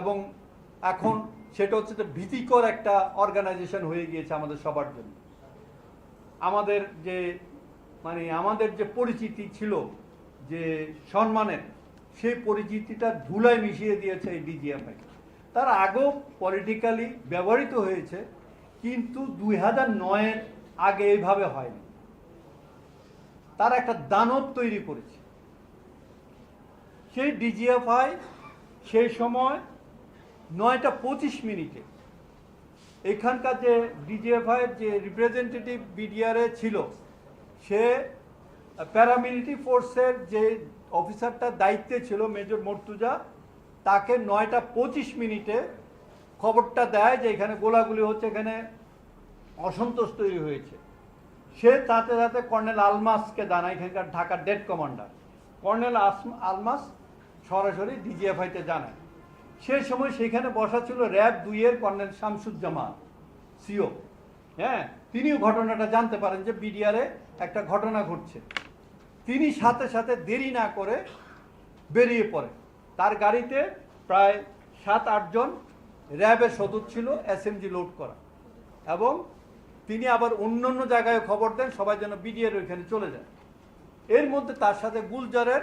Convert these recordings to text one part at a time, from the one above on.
এবং এখন সেটা হচ্ছে ভীতিকর একটা অর্গানাইজেশন হয়ে গিয়েছে আমাদের সবার জন্য। আমাদের যে মানে আমাদের যে পরিচিতি ছিল, যে সম্মানের, সেই পরিচিতিটা ধুলায় মিশিয়ে দিয়েছে এই ডিজিএফআই তার আগেও পলিটিক্যালি ব্যবহৃত হয়েছে, কিন্তু দুই হাজার নয়ের আগে এইভাবে হয়নি। তার একটা দানব তৈরি করেছে। সেই ডিজিএফআই সেই সময় নয়টা পঁচিশ মিনিটে। এখানকার যে ডিজিএফআই যে রিপ্রেজেন্টেটিভ বিডিআরে ছিল, সে প্যারামিলিটারি ফোর্সের যে অফিসারটা দায়িত্বে ছিল মেজর মর্তুজা, তাকে নয়টা পঁচিশ মিনিটে খবরটা দেয় যে এখানে গোলাগুলি হচ্ছে, এখানে অসন্তোষ তৈরি হয়েছে। সে তাতে তাতে কর্নেল আলমাসকে জানায়, এখানকার ঢাকার ডেড কমান্ডার। কর্নেল আলমাস সরাসরি ডিজিএফআইতে জানায়। সেই সময় সেখানে বসা ছিল র্যাব দুইয়ের কর্নেল শামসুজ্জামান, সিও। হ্যাঁ তিনিও ঘটনাটা জানতে পারেন যে বিডিআরে একটা ঘটনা ঘটছে। তিনি সাথে সাথে দেরি না করে বেরিয়ে পড়ে তার গাড়িতে প্রায় সাত আটজন র্যাবের সদস্য ছিল এসএমজি লোড করা। এবং তিনি আবার অন্য অন্য জায়গায় খবর দেন, সবাই যেন বিডিআর ওইখানে চলে যায়। এর মধ্যে তার সাথে গুলজারের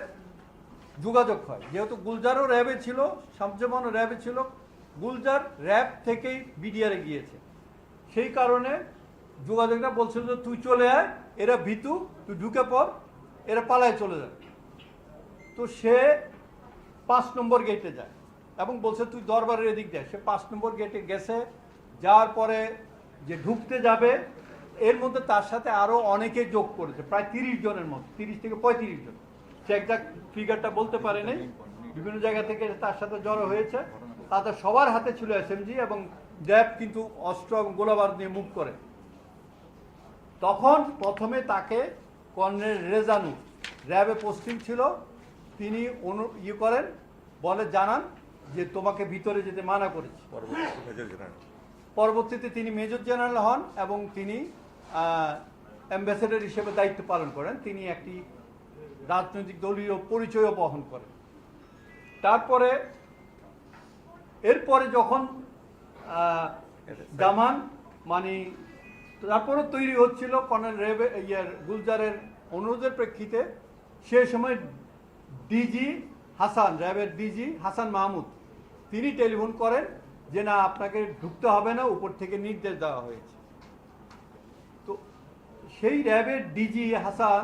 যোগাযোগ হয়। যেহেতু গুলজারও র্যাবে ছিল শামজামানও র্যাবে ছিল, গুলজার র্যাব থেকেই বিডিআরে গিয়েছে। সেই কারণে যোগাযোগটা বলছিল যে, তুই চলে আয়, এরা ভীতু, তুই ঢুকে পড়, এরা পালায় চলে যাবে। তো সে পাঁচ নম্বর গেটে যায় এবং বলছে, তুই দরবারের এদিক যায় সে পাঁচ নম্বর গেটে গেছে, যাওয়ার পরে যে ঢুকতে যাবে, এর মধ্যে তার সাথে আরও অনেকে যোগ করেছে, প্রায় তিরিশ জনের মতো, তিরিশ থেকে পঁয়ত্রিশ জন। সে একজাক্ট ফিগারটা বলতে পারেনি বিভিন্ন জায়গা থেকে তার সাথে জড়ো হয়েছে। তাদের সবার হাতে ছিল এসএমজি এবং র্যাব কিন্তু অস্ত্র এবং গোলাবারুদ নিয়ে মুভ করে। তখন প্রথমে তাকে কর্নেল রেজানু র্যাবে পোস্টিং ছিল। তিনি অনু ইয়ে করেন বলে জানান যে তোমাকে ভিতরে যেতে মানা করেছি। পরবর্তীতে তিনি মেজর জেনারেল হন এবং তিনি অ্যাম্বাসেডর হিসেবে দায়িত্ব পালন করেন। তিনি একটি রাজনৈতিক দলীয় পরিচয়ও বহন করে। তারপরে এরপরে যখন জামান মানে তারপরে তৈরি হচ্ছিল কর্নেল রেবে ইয়ার গুলজারের অনুরোধের প্রেক্ষিতে সে সময় ডিজি হাসান র্যাবের ডিজি হাসান মাহমুদ তিনি টেলিফোন করেন যে না আপনাকে ঢুকতে হবে না উপর থেকে নির্দেশ দেওয়া হয়েছে। তো সেই র্যাবের ডিজি হাসান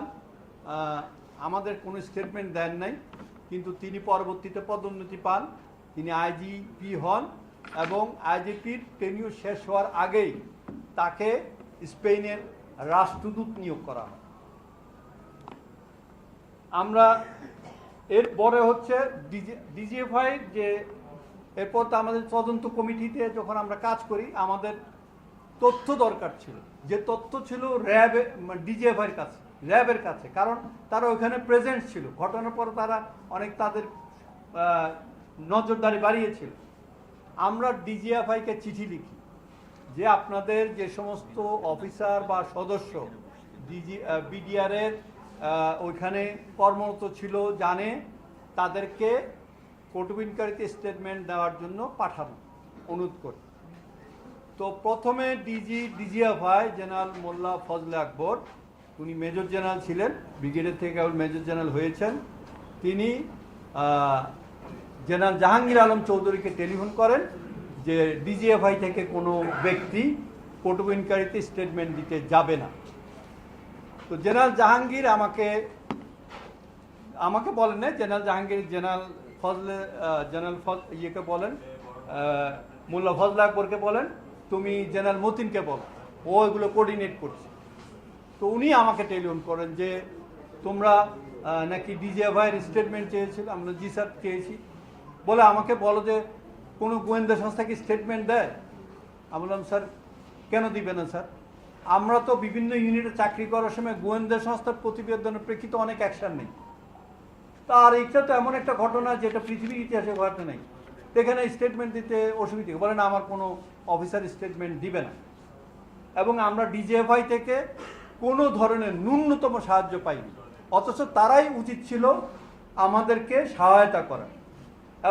আমাদের কোনো স্টেটমেন্ট দেন নাই, কিন্তু তিনি পরবর্তীতে পদোন্নতি পান। তিনি আইজিপি হন এবং আইজিপির টেনিউ শেষ হওয়ার আগেই তাকে স্পেনের রাষ্ট্রদূত নিয়োগ করা হয়। আমরা এরপরে হচ্ছে ডিজিএফআই যে এরপর তো আমাদের তদন্ত কমিটিতে যখন আমরা কাজ করি, আমাদের তথ্য দরকার ছিল। যে তথ্য ছিল র্যাব ডিজিএফআইয়ের কাছে। র্যাবের কাছে। কারণ তারা ওখানে প্রেজেন্ট ছিল। ঘটনার পর তারা অনেক তাদের নজরদারি বাড়িয়েছিল। আমরা ডিজিএফআইকে চিঠি লিখি যে আপনাদের যে সমস্ত অফিসার বা সদস্য ডিজি বিডিআরের ওইখানে কর্মরত ছিল, জানে, তাদেরকে কটুবিনকারীতে স্টেটমেন্ট দেওয়ার জন্য পাঠাবো অনুরোধ করি। তো প্রথমে DG, DGFI, general Molla Fazle Akbar উনি মেজর জেনারেল ছিলেন, ব্রিগেডের থেকে কেবল মেজর জেনারেল হয়েছেন। তিনি জেনারেল জাহাঙ্গীর আলম চৌধুরীকে টেলিফোন করেন যে ডিজিএফআই থেকে কোনো ব্যক্তি কটুবিনকারীতে স্টেটমেন্ট দিতে যাবে না। তো জেনারেল জাহাঙ্গীর আমাকে আমাকে বলেন না, general Jahangir, general Fazle general ফজ, ইয়েকে বলেন মোল্লা ফজল আকবরকে বলেন, তুমি জেনারেল মতিনকে বলো। ও এগুলো কোর্ডিনেট করছে। তো উনি আমাকে টেলিফোন করেন যে তোমরা নাকি ভাইয়ের স্টেটমেন্ট চেয়েছিল, আমরা জি স্যার চেয়েছি। বলে আমাকে বলো যে কোনো গোয়েন্দা সংস্থা কি স্টেটমেন্ট দেয়? আমি বললাম, স্যার, কেন দিবে না স্যার? আমরা তো বিভিন্ন ইউনিটে চাকরি করার সময় গোয়েন্দা সংস্থার প্রতিবেদনের প্রেক্ষিতে অনেক অ্যাকশন নেই। তার এইটা তো এমন একটা ঘটনা যেটা পৃথিবীর ইতিহাসে ঘটে নেই। এখানে স্টেটমেন্ট দিতে অসুবিধে? বলে না আমার কোনো অফিসার স্টেটমেন্ট দিবে না। এবং আমরা ডিজিএফআই থেকে কোনো ধরনের ন্যূনতম সাহায্য পাইনি। অথচ তারাই উচিত ছিল আমাদেরকে সহায়তা করা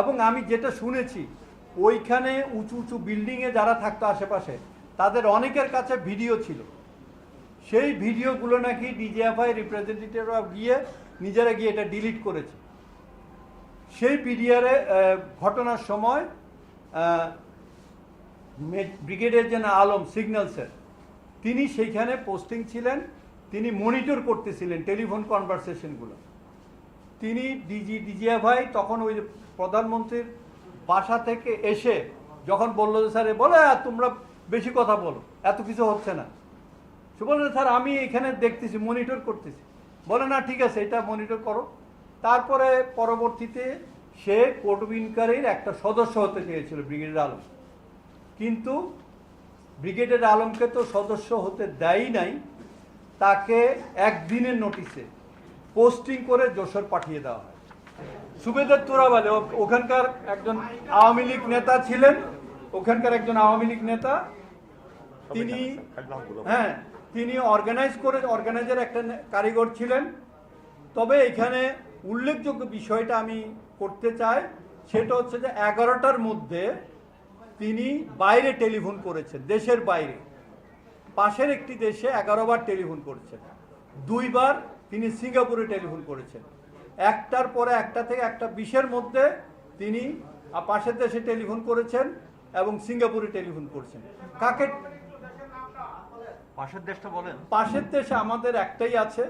এবং আমি যেটা শুনেছি, ওইখানে উঁচু উঁচু বিল্ডিংয়ে যারা থাকতো আশেপাশে, তাদের অনেকের কাছে ভিডিও ছিল। সেই ভিডিওগুলো নাকি ডিজিএফআই রিপ্রেজেন্টেটিভরা গিয়ে নিজেরা গিয়ে এটা ডিলিট করেছে। সেই পিডিআরে ঘটনার সময় ব্রিগেডিয়ার জেনারেল আলম সিগন্যালসের তিনি সেইখানে পোস্টিং ছিলেন তিনি মনিটর করতেছিলেন টেলিফোন কনভারসেশনগুলো তিনি ডিজি ডিজিএফআই তখন ওই প্রধানমন্ত্রীর বাসা থেকে এসে যখন বলল যে স্যার বলে "আহ, তোমরা বেশি কথা বলো এত কিছু হচ্ছে না। সে বলল স্যার আমি এখানে দেখতেছি মনিটর করতেছি। বলে না ঠিক আছে এটা মনিটর করো। তারপরে পরবর্তীতে সে কোর্ট একটা সদস্য হতে চেয়েছিল ব্রিগেডিয়ার আলম। কিন্তু ব্রিগেডিয়ার আলমকে তো সদস্য হতে দেয়ই নাই তাকে একদিনের নোটিশে পোস্টিং করে যশোর পাঠিয়ে দেওয়া হয়। সুবেদার তোরাবালে ওখানকার একজন আওয়ামী লীগ নেতা ছিলেন ওখানকার একজন আওয়ামী লীগ নেতা তিনি হ্যাঁ তিনি অর্গানাইজ করে অর্গানাইজার একটা কারিগর ছিলেন। তবে এখানে উল্লেখযোগ্য বিষয়টা আমি করতে চাই সেটা হচ্ছে যে এগারোটার মধ্যে তিনি বাইরে টেলিফোন করেছেন দেশের বাইরে। পাশের একটি দেশে এগারো বার টেলিফোন করেছেন। দুইবার তিনি সিঙ্গাপুরে টেলিফোন করেছেন। একটার পরে একটা থেকে একটা বিশের মধ্যে তিনি পাশের দেশে টেলিফোন করেছেন এবং সিঙ্গাপুরে টেলিফোন করেছেন। কাকে? পাশের দেশটা বলেন। পাশের দেশে আমাদের একটাই আছে।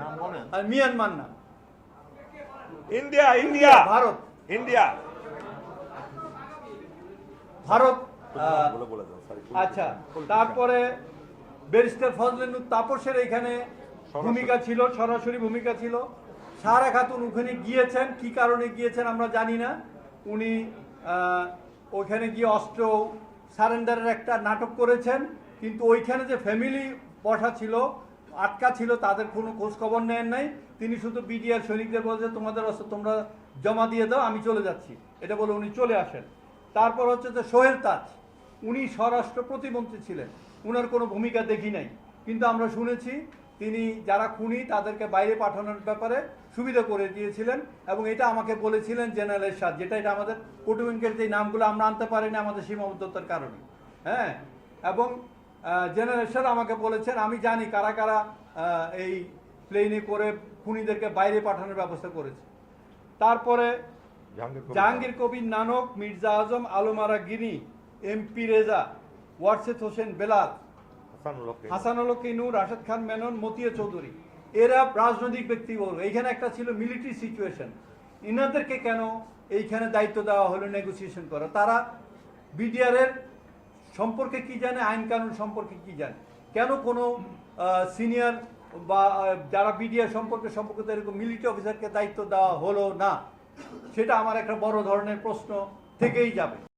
নাম বলেন। আর মিয়ানমার না India India. Bharat. India. Bharat আচ্ছা তারপরে ব্যারিস্টার ফজলেনুর তাপসের এখানে ভূমিকা ছিল সরাসরি ভূমিকা ছিল। সারা খাতুন ওখানে গিয়েছেন কি কারণে গিয়েছেন আমরা জানি না। উনি ওখানে গিয়ে অস্ত্র সারেন্ডারের একটা নাটক করেছেন কিন্তু ওইখানে যে ফ্যামিলি বসা ছিল আটকা ছিল তাদের কোনো খোঁজ খবর নেন নাই। তিনি শুধু বিডিআর সৈনিকদের বলছে তোমাদের অস্ত্র তোমরা জমা দিয়ে দাও আমি চলে যাচ্ছি। এটা বলে উনি চলে আসেন। তারপর হচ্ছে যে সোহেল তাজ, উনি স্বরাষ্ট্র প্রতিমন্ত্রী ছিলেন। উনার কোনো ভূমিকা দেখি নাই। কিন্তু আমরা শুনেছি তিনি যারা খুনি তাদেরকে বাইরে পাঠানোর ব্যাপারে সুবিধা করে দিয়েছিলেন এবং এটা আমাকে বলেছিলেন জেনারেল এরশাদ, যেটা এটা আমাদের কুটুমিনকের যে নামগুলো আমরা আনতে পারিনি আমাদের সীমাবদ্ধতার কারণে। হ্যাঁ? এবং জেনারেল এরশাদ আমাকে বলেছেন, আমি জানি কারা কারা এই প্লেনে করে খুনিদেরকে বাইরে পাঠানোর ব্যবস্থা করেছে। তারপরে জাহাঙ্গীর কবির নানক মির্জা আজম আলমারা গিনি এমপি রেজা ওয়ারসেদ হোসেন বেলাল হাসানুল কিনু। রাশেদ খান মেনন মতিয়া চৌধুরী। এরা রাজনৈতিক ব্যক্তি বলব এইখানে একটা ছিল মিলিটারি সিচুয়েশন ইনাদেরকে কেন এইখানে দায়িত্ব দেওয়া হলো নেগোসিয়েশন করা? তারা বিডিআরের সম্পর্কে কি জানে আইন কানুন সম্পর্কে কি জানে? কেন কোনো সিনিয়র বা যারা বিডিআর সম্পর্কে সম্পর্কিত এরকম মিলিটারি অফিসারকে দায়িত্ব দেওয়া হলো না? সেটা আমার একটা বড় ধরনের প্রশ্ন থেকেই যাবে।